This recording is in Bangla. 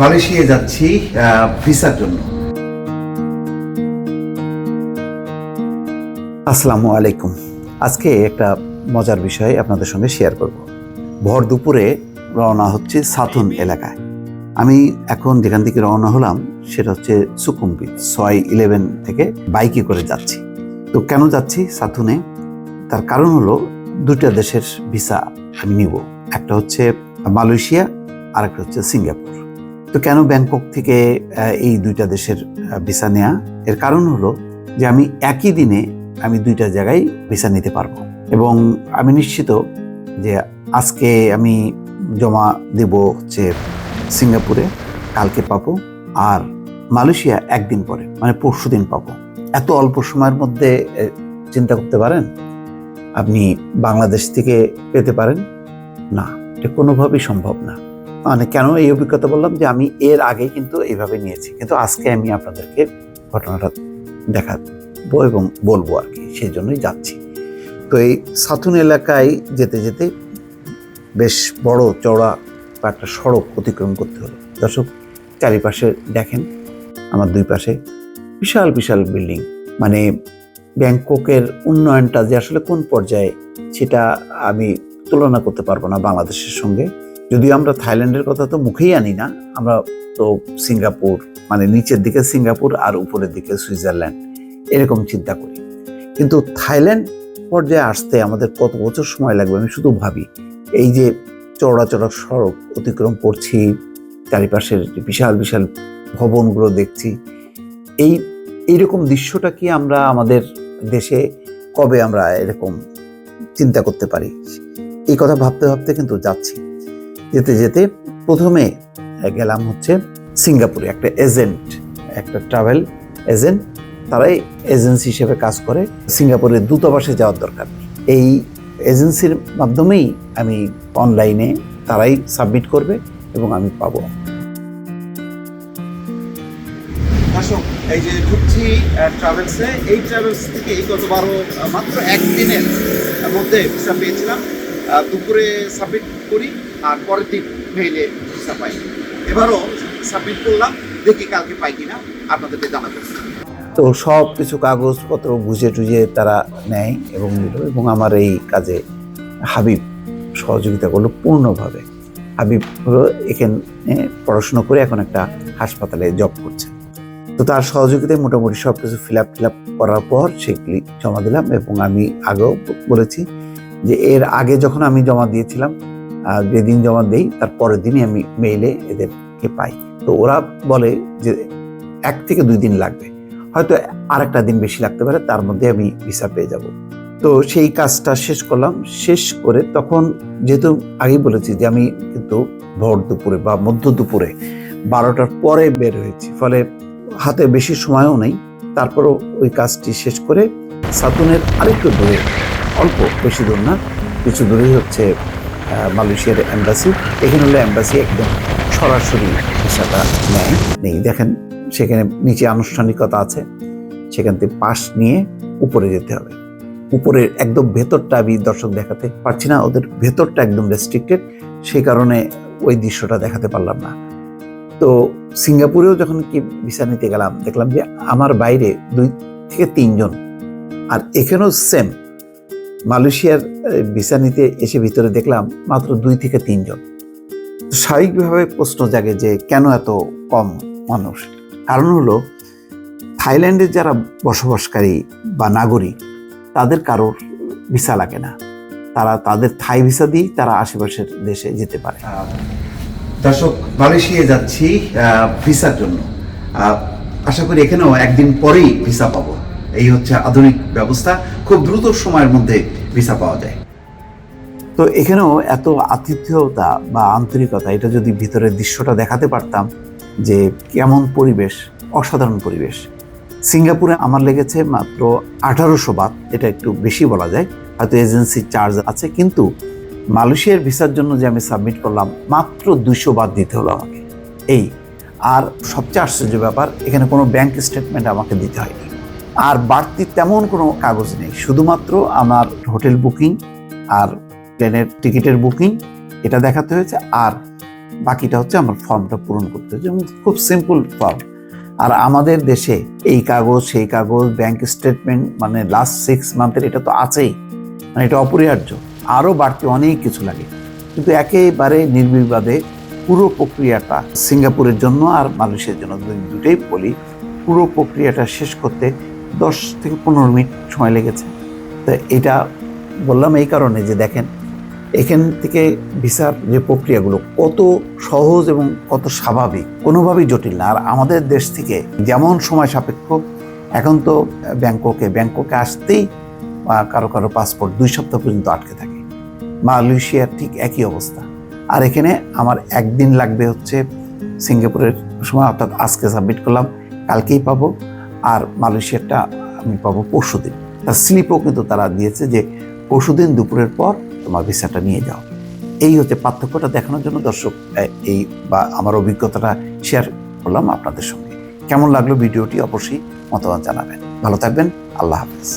মালয়েশিয়া যাচ্ছি ভিসার জন্য। আসসালামু আলাইকুম। আজকে একটা মজার বিষয় আপনাদের সঙ্গে শেয়ার করব। ভর দুপুরে রওনা হচ্ছে সাথুন এলাকায়। আমি এখন যেখান থেকে রওনা হলাম, সেটা হচ্ছে সুকুম্বিত ছয় ইলেভেন থেকে বাইকে করে যাচ্ছি। তো কেন যাচ্ছি সাথুনে? তার কারণ হলো দুটা দেশের ভিসা আমি নিব। একটা হচ্ছে মালয়েশিয়া আর একটা হচ্ছে সিঙ্গাপুর। তো কেন ব্যাংকক থেকে এই দুইটা দেশের ভিসা নেওয়া এর কারণ হলো যে আমি একই দিনে আমি দুইটা জায়গায় ভিসা নিতে পারব। এবং আমি নিশ্চিত যে আজকে আমি জমা দেব হচ্ছে সিঙ্গাপুরে, কালকে পাবো, আর মালয়েশিয়া একদিন পরে মানে পরশু দিন পাবো। এত অল্প সময়ের মধ্যে চিন্তা করতে পারেন? আপনি বাংলাদেশ থেকে পেতে পারেন? না, এটা কোনোভাবেই সম্ভব না। মানে কেন এই অভিজ্ঞতা বললাম যে আমি এর আগে কিন্তু এইভাবে নিয়েছি। কিন্তু আজকে আমি আপনাদেরকে ঘটনাটা দেখাবো এবং বলব আর কি, সেই জন্যই যাচ্ছি। তো এই সাথুন এলাকায় যেতে যেতে বেশ বড় চওড়া একটা সড়ক অতিক্রম করতে হলো। দর্শক, চারিপাশে দেখেন, আমার দুই পাশে বিশাল বিশাল বিল্ডিং। মানে ব্যাংককের উন্নয়নটা যে আসলে কোন পর্যায়ে সেটা আমি তুলনা করতে পারব না বাংলাদেশের সঙ্গে। যদিও আমরা থাইল্যান্ডের কথা তো মুখেই আনি না, আমরা তো সিঙ্গাপুর মানে নিচের দিকে সিঙ্গাপুর আর উপরের দিকে সুইজারল্যান্ড, এরকম চিন্তা করি। কিন্তু থাইল্যান্ড পর্যায়ে আসতে আমাদের কত বছর সময় লাগবে আমি শুধু ভাবি। এই যে চওড়া চড়া সড়ক অতিক্রম করছি, চারিপাশের বিশাল বিশাল ভবনগুলো দেখছি, এই, এইরকম দৃশ্যটা কি আমরা আমাদের দেশে কবে আমরা এরকম চিন্তা করতে পারি? এই কথা ভাবতে ভাবতে কিন্তু যাচ্ছি। যেতে যেতে প্রথমে গেলাম হচ্ছে সিঙ্গাপুরে, একটা এজেন্ট, একটা ট্রাভেল এজেন্ট। তারাই এজেন্সি হিসেবে কাজ করে সিঙ্গাপুরের দূতাবাসে যাওয়ার দরকার। এই এজেন্সির মাধ্যমেই আমি অনলাইনে তারাই সাবমিট করবে এবং আমি পাবো। দর্শক এই যে ঢুকছি ট্রাভেলসে এই ট্রাভেলস থেকে গত বারো, মাত্র একদিনের মধ্যে ভিসা পেয়েছিলাম। দুপুরে সাবমিট করি। আর পরের দিন মেইলে ভিসা পাই। এবারও সাবমিট করলাম, দেখি কালকে পাই কিনা, আপনাদেরকে জানাব। তো সব কিছু কাগজপত্র বুঝে টুঝে তারা নেয় এবং নিল এবং আমার এই কাজে হাবিব সহযোগিতা করল পূর্ণভাবে। হাবিব হলো এখানে পড়াশুনো করে এখন একটা হাসপাতালে জব করছে তো তার সহযোগিতায় মোটামুটি সব কিছু ফিল আপ ফিল আপ করার পর সেগুলি জমা দিলাম এবং আমি আগেও বলেছি যে এর আগে যখন আমি জমা দিয়েছিলাম যেদিন জমা দেই, তার পরের দিনই আমি মেইলে এদেরকে পাই। তো ওরা বলে যে এক থেকে দুই দিন লাগবে। হয়তো আর একটা দিন বেশি লাগতে পারে, তার মধ্যে আমি ভিসা পেয়ে যাব। তো সেই কাজটা শেষ করলাম। শেষ করে তখন যেহেতু আগেই বলেছি যে আমি কিন্তু ভোর দুপুরে বা মধ্য দুপুরে বারোটার পরে বের হয়েছি। ফলে হাতে বেশি সময়ও নেই। তারপরও ওই কাজটি শেষ করে সাতুনের আরেকটু দূরে, অল্প বেশি দূর না, কিছু দূরেই হচ্ছে মালয়েশিয়ার এম্বাসি এখানে হলো এম্বাসি একদম সরাসরি ভিসাটা নেয়। নেই, দেখেন, সেখানে নিচে আনুষ্ঠানিকতা আছে। সেখান থেকে পাশ নিয়ে উপরে যেতে হবে। উপরের একদম ভেতরটা আমি দর্শক দেখাতে পারছি না, ওদের ভেতরটা একদম রেস্ট্রিক্টেড সেই কারণে ওই দৃশ্যটা দেখাতে পারলাম না। তো সিঙ্গাপুরেও যখন কি ভিসা নিতে গেলাম, দেখলাম যে আমার বাইরে দুই থেকে তিনজন। আর এখানেও সেম মালয়েশিয়ার ভিসা নিতে এসে ভিতরে দেখলাম মাত্র দুই থেকে তিনজন। স্বাভাবিকভাবে প্রশ্ন জাগে যে কেন এত কম মানুষ? কারণ হলো থাইল্যান্ডের যারা বসবাসকারী বা নাগরিক, তাদের কারোর ভিসা লাগে না। তারা তাদের থাই ভিসা দিয়েই তারা আশেপাশের দেশে যেতে পারে। দর্শক মালয়েশিয়া যাচ্ছি ভিসার জন্য। আশা করি এখানেও একদিন পরেই ভিসা পাবো। এই হচ্ছে আধুনিক ব্যবস্থা। খুব দ্রুত সময়ের মধ্যে ভিসা পাওয়া যায়। তো এখানেও এত আতিথ্যতা বা আন্তরিকতা, এটা যদি ভিতরের দৃশ্যটা দেখাতে পারতাম যে কেমন পরিবেশ, অসাধারণ পরিবেশ। সিঙ্গাপুরে আমার লেগেছে মাত্র আঠারোশো বাত, এটা একটু বেশি বলা যায়। হয়তো এজেন্সি চার্জ আছে, কিন্তু মালয়েশিয়ার ভিসার জন্য যে আমি সাবমিট করলাম, মাত্র দুইশো বাদ দিতে হলো আমাকে। এই, আর সবচেয়ে আশ্চর্য ব্যাপার, এখানে কোনো ব্যাংক স্টেটমেন্ট আমাকে দিতে হয়নি। আর বাড়তি তেমন কোনো কাগজ নেই। শুধুমাত্র আমার হোটেল বুকিং আর প্লেনের টিকিটের বুকিং, এটা দেখাতে হয়েছে। আর বাকিটা হচ্ছে আমার ফর্মটা পূরণ করতে হবে যেমন খুব সিম্পল ফর্ম আর আমাদের দেশে এই কাগজ, সেই কাগজ ব্যাংক স্টেটমেন্ট মানে লাস্ট সিক্স মান্থের এটা তো আছেই। মানে এটা অপরিহার্য। আরও বাড়তি অনেক কিছু লাগে। কিন্তু একেবারে নির্বিবাদে পুরো প্রক্রিয়াটা সিঙ্গাপুরের জন্য আর মালয়েশিয়ার জন্য দুটোই বলি। পুরো প্রক্রিয়াটা শেষ করতে দশ থেকে পনেরো মিনিট সময় লেগেছে। তো এটা বললাম এই কারণে যে দেখেন, এখান থেকে ভিসার যে প্রক্রিয়াগুলো কত সহজ এবং কত স্বাভাবিক, কোনোভাবেই জটিল না। আর আমাদের দেশ থেকে যেমন সময় সাপেক্ষ, এখন তো ব্যাংককে ব্যাংককে আসতেই কারও কারও পাসপোর্ট দুই সপ্তাহ পর্যন্ত আটকে থাকে। মালয়েশিয়ার ঠিক একই অবস্থা। আর এখানে আমার একদিন লাগবে হচ্ছে সিঙ্গাপুরের সময়, অর্থাৎ আজকে সাবমিট করলাম, কালকেই পাবো। আর মালয়েশিয়াটা আমি পাবো পরশু দিন তার স্লিপও কিন্তু তারা দিয়েছে যে পরশু দিন দুপুরের পর তোমার ভিসাটা নিয়ে যাও। এই হচ্ছে পার্থক্যটা দেখানোর জন্য দর্শক এই বা আমার অভিজ্ঞতাটা শেয়ার করলাম আপনাদের সঙ্গে। কেমন লাগল ভিডিওটি অবশ্যই মতামত জানাবেন। ভালো থাকবেন, আল্লাহ হাফিজ।